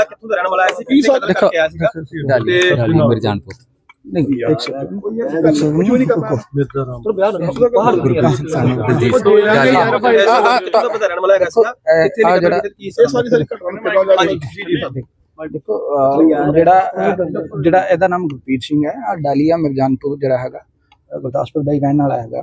ਬੰਦਾ ਕਿੱਥੋਂ ਦਾ ਰਹਿਣ ਵਾਲਾ ਸੀ ਕੀ ਸਰ ਕਿੱਥੇ ਕਰਕੇ ਆਇਆ ਸੀਗਾ ਡਾਲੀ ਤੇ- ਡਾਲੀ ਨਹੀਂ ਇੱਕ ਸੈਕਿੰਡ ਕੁਝ ਨਹੀਂ ਕਰਨਾ। ਬਿਆਨ ਬਾਹਰ ਬੰਦਾ ਰਹਿਣ ਵਾਲਾ ਹੈਗਾ ਸੀਗਾ? ਕਿੱਥੇ ਆਹ ਨਿਕਲ ਜਿਹੜਾ- ਕੇ ਸਾਰੀ ਸਾਰੀ ਘਟਨਾ ਨੂੰ ਦੇਖੋ ਜਿਹੜਾ ਇਹਦਾ ਨਾਮ ਗੁਰਪ੍ਰੀਤ ਸਿੰਘ ਹੈ ਆ ਡਾਲੀਆ ਮਿਰਜ਼ਾਨਪੁਰ ਜਿਹੜਾ ਹੈਗਾ ਗੁਰਦਾਸਪੁਰ ਦਾ ਹੀ ਰਹਿਣ ਵਾਲਾ ਹੈਗਾ।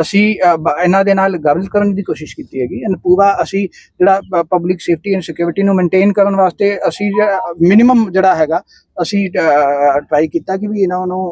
ਅਸੀਂ ਅਹ, ਇਹਨਾਂ ਦੇ ਨਾਲ ਗੱਲ ਕਰਨ ਦੀ ਕੋਸ਼ਿਸ਼ ਕੀਤੀ ਹੈਗੀ ਐਂਡ ਪੂਰਾ ਅਸੀਂ ਜਿਹੜਾ ਪਬਲਿਕ ਸੇਫਟੀ ਐਂਡ ਸਿਕਿਉਰਿਟੀ ਨੂੰ ਮੇਨਟੇਨ ਕਰਨ ਵਾਸਤੇ ਅਸੀਂ ਮਿਨੀਮਮ ਜਿਹੜਾ ਹੈਗਾ ਅਸੀਂ ਟਰਾਈ ਕੀਤਾ ਕਿ ਵੀ ਇਹਨਾਂ ਨੂੰ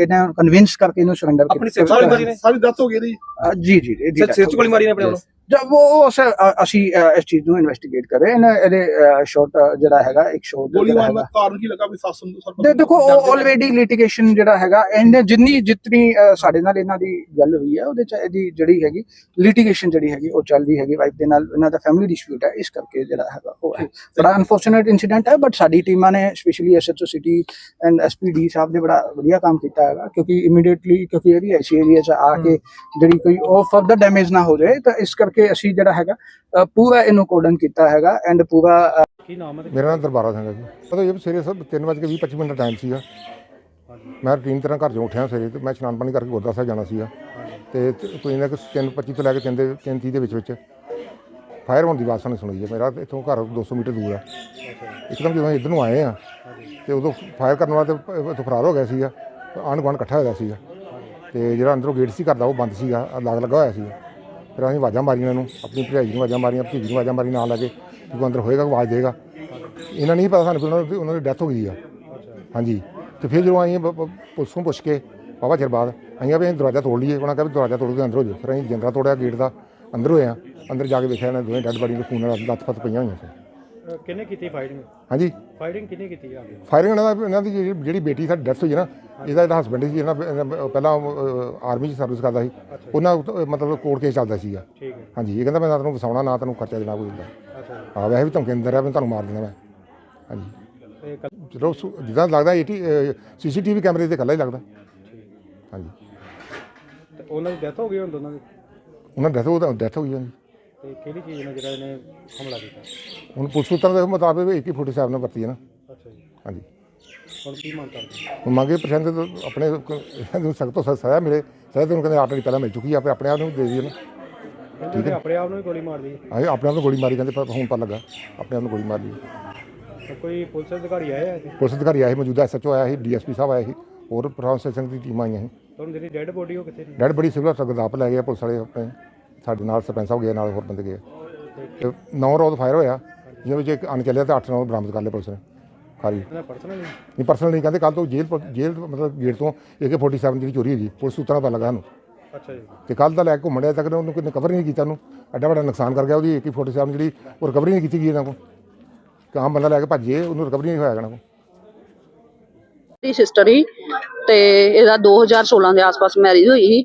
ਇਹਨਾਂ ਨੂੰ ਕਨਵਿੰਸ ਕਰਕੇ ਇਹਨੂੰ ਸਰੈਂਡਰ ਆਪਣੀ safety ਵਾਲੀ ਮਾਰੀ ਨੇ? ਸਾਰੀ ਡੈਥ ਹੋ ਗਈ ਇਹਦੀ। ਜੀ ਜੀ ਜੀ ਸਰ ਸਿਰ ਚ ਗੋਲੀ ਮਾਰੀ ਨੇ ਆਪਣੇ ਵੱਲੋਂ? ਜਦ ਉਹ ਸਰ ਅਸੀਂ ਇਸ ਚੀਜ਼ ਨੂੰ ਇਨਵੈਸਟੀਗੇਟ ਕਰ। ਰਹੇ ਹਾਂ ਇਹਨਾਂ- ਇਹਦੇ ਸ਼ਾਰਟ ਜਿਹੜਾ ਹੈਗਾ ਇੱਕ ਸ਼ੋਟ ਗੋਲੀ ਮਾਰਨ ਦਾ ਕਾਰਨ ਕੀ ਲੱਗਾ ਵੀ ਸੱਸ ਨੂੰ ਸਰ ਦੇਖੋ ਆਲਰੇਡੀ ਲਿਟੀਗੇਸ਼ਨ ਜਿਹੜਾ ਹੈਗਾ ਇਹਨੇ ਜਿੰਨੀ ਜਿਤਨੀ ਸਾਡੇ ਨਾਲ ਇਹਨਾਂ ਦੀ ਗੱਲ ਹੋਈ ਹੈ ਉਹਦੇ ਚ ਇਹਦੀ ਜਿਹੜੀ ਹੈਗੀ ਲਿਟੀਗੇਸ਼ਨ ਜਿਹੜੀ ਹੈਗੀ ਉਹ ਚੱਲ ਰਹੀ ਹੈਗੀ। ਵਾਈਫ ਦੇ ਨਾਲ ਇਹਨਾਂ ਦਾ ਫੈਮਿਲੀ ਡਿਸਪਿਊਟ ਹੈ ਇਸ ਕਰਕੇ ਜਿਹੜਾ ਹੈਗਾ ਉਹ ਹੈ। ਬੜਾ ਅਨਫੋਰਚੂਨੇਟ ਇਨਸੀਡੈਂਟ ਹੈ ਬਟ ਸਾਡੀ ਟੀਮਾਂ ਨੇ specially SHO city and SPD ਸਾਹਿਬ ਨੇ ਬੜਾ ਵਧੀਆ ਕੰਮ ਕੀਤਾ ਹੈਗਾ ਕਿਉਂਕਿ ਇਮੀਡੀਏਟਲੀ ਕਿਉਂਕਿ ਇਹ ਵੀ ਐਸੀ ਏਰੀਆ ਚ ਆ ਕੇ ਜਿਹੜੀ ਕੋਈ ਉਹ ਫਰਦਰ ਡੈਮੇਜ ਨਾ ਹੋ ਜਾਏ ਤਾਂ ਇਸ ਕਰਕੇ ਅਸੀਂ ਜਿਹੜਾ ਹੈਗਾ ਪੂਰਾ ਇਹਨੂੰ ਕੋਡਨ ਕੀਤਾ ਹੈਗਾ ਐਂਡ ਪੂਰਾ ਅ, ਮੇਰਾ ਨਾਮ ਦਰਬਾਰਾ ਸਿੰਘ ਹੈ ਜੀ। ਪਤਾ ਇਹ ਸਵੇਰੇ ਸਭ 3 ਵਜੇ 20 25 ਮਿੰਟ ਦਾ ਟਾਈਮ ਸੀਗਾ। ਮੈਂ ਰੂਟੀਨ ਤਰ੍ਹਾਂ ਘਰ ਚੋਂ ਉੱਠਿਆ ਸਵੇਰੇ ਤੇ ਮੈਂ ਇਸ਼ਨਾਨ ਪਾਣੀ ਕਰਕੇ ਗੁਰਦੁਆਰਾ ਸਾਹਿਬ ਜਾਣਾ ਸੀਗਾ। ਤੇ ਤ- ਕੋਈ ਨਾ ਕਿ 3:25 ਤੋਂ ਲੈ ਕੇ 3 ਦੇ 3:30 ਦੇ ਵਿੱਚ ਵਿੱਚ ਫਾਇਰ ਹੋਣ ਦੀ ਆਵਾਜ਼ ਸਾਨੂੰ ਸੁਣੀ ਹੈ। ਮੇਰਾ ਇੱਥੋਂ ਘਰ 200 ਮੀਟਰ ਦੂਰ ਆ। ਇੱਕਦਮ ਜਦੋਂ ਇੱਧਰ ਨੂੰ ਆਏ ਆ ਤੇ ਉਦੋਂ ਫਾਇਰ ਕਰਨ ਵਾਲਾ ਤੇ ਇੱਥੋਂ ਫਰਾਰ ਹੋ ਗਿਆ ਸੀਗਾ। ਆਂਢ ਗੁਆਂਢ ਇਕੱਠਾ ਹੋਇਆ ਸੀਗਾ। ਤੇ ਜਿਹੜਾ ਅੰਦਰੋਂ ਗੇਟ ਸੀ, ਘਰ ਦਾ ਉਹ ਬੰਦ ਸੀਗਾ। ਲਾਗ ਲੱਗਾ ਹੋਇਆ ਸੀਗਾ। ਫਿਰ ਅਸੀਂ ਆਵਾਜ਼ਾਂ ਮਾਰੀਆਂ ਇਹਨੂੰ ਆਪਣੀ ਭਰਜਾਈ ਨੂੰ ਆਵਾਜ਼ਾਂ ਮਾਰੀਆਂ, ਭਤੀਜੀ ਨੂੰ ਆਵਾਜ਼ਾਂ ਮਾਰੀ ਨਾਲ ਲੈ ਕੇ। ਕਿ ਅੰਦਰ ਹੋਏਗਾ, ਆਵਾਜ਼ ਦੇਗਾ। ਇਹਨਾਂ ਨਹੀਂ ਪਤਾ ਸਾਨੂੰ ਕਿ ਉਹਨਾਂ ਦੀ ਉਹਨਾਂ ਦੀ ਡੈਥ ਹੋ ਗਈ ਆ। ਹਾਂਜੀ। ਤੇ ਫਿਰ ਜਦੋਂ ਅਸੀਂ ਪੁਲਿਸ ਨੂੰ ਪੁੱਛ ਕੇ, ਬਾਬਾ ਚਿਰ ਬਾਅਦ ਅਸੀਂ ਵੀ ਅਸੀਂ ਦਰਵਾਜ਼ਾ ਤੋੜ ਲਈਏ। ਉਹਨਾਂ ਕਹਿੰਦਾ ਵੀ ਦਰਵਾਜ਼ਾ ਤੋੜ ਕੇ ਅੰਦਰ ਹੋ ਜਾਓ। ਫਿਰ ਅਸੀਂ ਜੰਦਰਾ ਤੋੜਿਆ ਗੇਟ ਦਾ। ਅੰਦਰ ਹੋਇਆ ਅੰਦਰ ਜਾ ਕੇ ਵੇਖਿਆ ਇਹਨਾਂ ਦੋਵੇਂ ਡੈਡ ਬਾਡੀ ਦੇ ਖੂਨ ਨਾਲ ਲੱਤ-ਪੱਤ ਪਈਆਂ ਹੋਈਆਂ ਸੀ। ਅਹ ਕਿਹਨੇ ਕੀਤੀ ਫਾਈਟਿੰਗ ਹਾਂਜੀ। ਫਾਈਟਿੰਗ ਕਿਹਨੇ ਕੀਤੀ ਆ? ਕੇ ਫਾਇਰਿੰਗ ਇਹਨਾਂ ਦਾ ਇਹਨਾਂ ਦੀ ਜਿਹੜੀ- ਜਿਹੜੀ ਬੇਟੀ ਸਾਡੀ ਡੈਥ ਹੋਈ ਹੈ ਨਾ ਇਹਦਾ ਇਹਦਾ ਹਸਬੰਡ ਸੀ ਇਹਨਾਂ ਇਹਨਾਂ ਪਹਿਲਾਂ ਆਰਮੀ 'ਚ ਸਰਵਿਸ ਕਰਦਾ ਸੀ। ਉਹਨਾਂ ਉੱਤੇ ਮਤਲਬ ਕੋਰਟ ਕੇਸ ਚੱਲਦਾ ਸੀਗਾ। ਠੀਕ ਹੈ। ਹਾਂਜੀ ਇਹ ਕਹਿੰਦਾ ਮੈਂ ਨਾ ਤੈਨੂੰ ਵਸਾਉਣਾ ਨਾ ਤੈਨੂੰ ਖਰਚਾ ਦੇਣਾ ਕੋਈ ਦਾ ਅੱਛਾ ਜੀ। ਆ ਵੈਸੇ ਵੀ ਧਮਕੀ ਅੰਦਰ ਆ ਮੈਂ ਤੁਹਾਨੂੰ ਮਾਰ ਦੇਣਾ ਮੈਂ। ਹਾਂਜੀ। ਤੇ ਕੱਲ- ਚਲੋ ਸੁ- ਜਿੱਦਾਂ ਲੱਗਦਾ ਏਟੀ ਸੀਸੀਟੀਵੀ ਕੈਮਰੇ ਤੇ ਇਕੱਲਾ ਹੀ ਲੱਗਦਾ। ਹਾਂਜੀ। ਤੇ ਉਹਨਾਂ ਦੀ ਡੈਥ ਹੋ ਗਈ ਹੁਣ ਦੋਨਾਂ ਦੀ? ਉਹਨਾਂ ਡੈਥ ਉਹ ਡੈਥ ਹੋ ਗਈ ਉਹਨਾਂ ਦੀ ਤੇ ਕਿਹੜੀ ਚੀਜ਼ ਨਾਲ ਜਿਹੜਾ ਇਹਨੇ ਹਮਲਾ ਕੀਤਾ? ਹੁਣ ਪੁਲਿਸ ਸੂਤਰਾਂ ਦੇ ਮੁਤਾਬਕ ਇੱਕ ਹੀ ਫੁੱਟ ਸਾਹਿਬ ਨਾਲ ਵਰਤੀ ਹੈ ਨਾ। ਅੱਛਾ ਜੀ। ਹਾਂਜੀ। ਹੁਣ ਕੀ ਮੰਗ ਕਰਦੇ ਹੁਣ ਮੰਗੇ ਪ੍ਰਸ਼ਾਸਨ ਤੋਂ ਆਪਣੇ ਨੂੰ ਸਖਤ ਤੋਂ ਸਖਤ ਸਜ਼ਾ ਮਿਲੇ। ਸਜ਼ਾ ਤਾਂ ਉਹਨੂੰ ਕਹਿੰਦੇ ਆਲਰੇਡੀ ਪਹਿਲਾਂ ਮਿਲ ਚੁੱਕੀ ਆ ਆਪਣੇ ਆਪ ਨੂੰ ਦੇ ਦਈਏ ਨਾ। ਕਹਿੰਦੇ ਆਪਣੇ ਆਪ ਨੂੰ ਹੀ ਗੋਲੀ ਮਾਰ ਦੀ ਅਸੀਂ ਆਪਣੇ ਆਪ ਨੂੰ ਗੋਲੀ ਮਾਰੀ ਕਹਿੰਦੇ ਪਰ ਹੁਣ ਪਤਾ ਲੱਗਾ ਆਪਣੇ ਆਪ ਨੂੰ ਗੋਲੀ ਮਾਰ ਲਈ। ਤੇ ਕੋਈ ਪੁਲਿਸ ਅਧਿਕਾਰੀ ਆਇਆ ਹੈ ਇੱਥੇ? ਪੁਲਿਸ ਅਧਿਕਾਰੀ ਆਏ ਸੀ ਮੌਜੂਦਾ ਐਸਐਚਓ ਆਇਆ ਸੀ ਡੀਐਸਪੀ ਸਾਹਿਬ ਆਏ ਸੀ ਹੋਰ ਪ੍ਰਸ਼ਾਸਨ ਸਿੰਘ ਦੀ ਟੀਮ ਆਈਆਂ ਸੀ। ਤੁਹਾਨੂੰ ਜਿਹੜੀ ਡੈੱਡ ਬੋਡੀ ਉਹ ਕਿੱਥੇ ਦੀ? ਡੈਡ ਬੜੀ ਸਿਵਲ ਹਸਪਤਾਲ ਲੈ ਗਏ ਆ ਪੁਲਿਸ ਵਾਲੇ ਆਪਣੇ। ਸਾਡੇ ਨਾਲ ਸਰਪੰਚ ਸਾਹਿਬ ਗਏ ਨਾਲ ਹੋਰ ਬੰਦੇ ਗਏ। ਤੇ ਨੌ ਰੋਜ਼ ਫਾਇਰ ਹੋਇਆ ਜਿਹਦੇ ਵਿੱਚ ਇੱਕ ਅਣਚੱਲਿਆ ਤੇ 8 ਨੌ ਬਰਾਮਦ ਕਰ ਲਏ ਪੁਲਿਸ ਨੇ ਪਰਸਨਲ ਨਹੀਂ? ਪਰਸਨਲ ਨਹੀਂ ਕਹਿੰਦੇ ਕੱਲ ਤੋਂ ਜੇਲ੍ਹ ਜੇਲ੍ਹ ਮਤਲਬ ਗੇਟ ਤੋਂ AK47 ਜਿਹੜੀ ਚੋਰੀ ਹੋਈ ਪੁਲਿਸ ਸੂਤਰਾਂ ਦਾ ਲੱਗਾ ਨੂੰ ਅੱਛਾ ਜੀ। ਤੇ ਕੱਲ ਦਾ ਲੈ ਕੇ ਘੁੰਮਣ ਡਿਆ ਤੱਕ ਉਹਨੂੰ ਕੋਈ ਰਿਕਵਰ ਨਹੀਂ ਕੀਤਾ ਉਹਨੂੰ। ਐਡਾ ਵੱਡਾ ਨੁਕਸਾਨ ਕਰ ਗਿਆ ਉਹਦੀ AK47 ਜਿਹੜੀ ਉਹ ਰਿਕਵਰੀ ਨਹੀਂ ਕੀਤੀ ਗਈ ਇਹਨਾਂ ਕੋਲ। ਕਿ ਆਮ ਬੰਦਾ ਲੈ ਕੇ ਭੱਜੇ ਉਹਨੂੰ ਰਿਕਵਰੀ ਨਹੀਂ ਹੋਇਆ ਇਹਨਾਂ ਕੋਲ। ਦੀ ਸਿਸਟਰ ਹੀ ਤੇ ਇਹਦਾ 2016 ਦੇ ਆਸ-ਪਾਸ ਮੈਰਿਜ ਹੋਈ ਸੀ।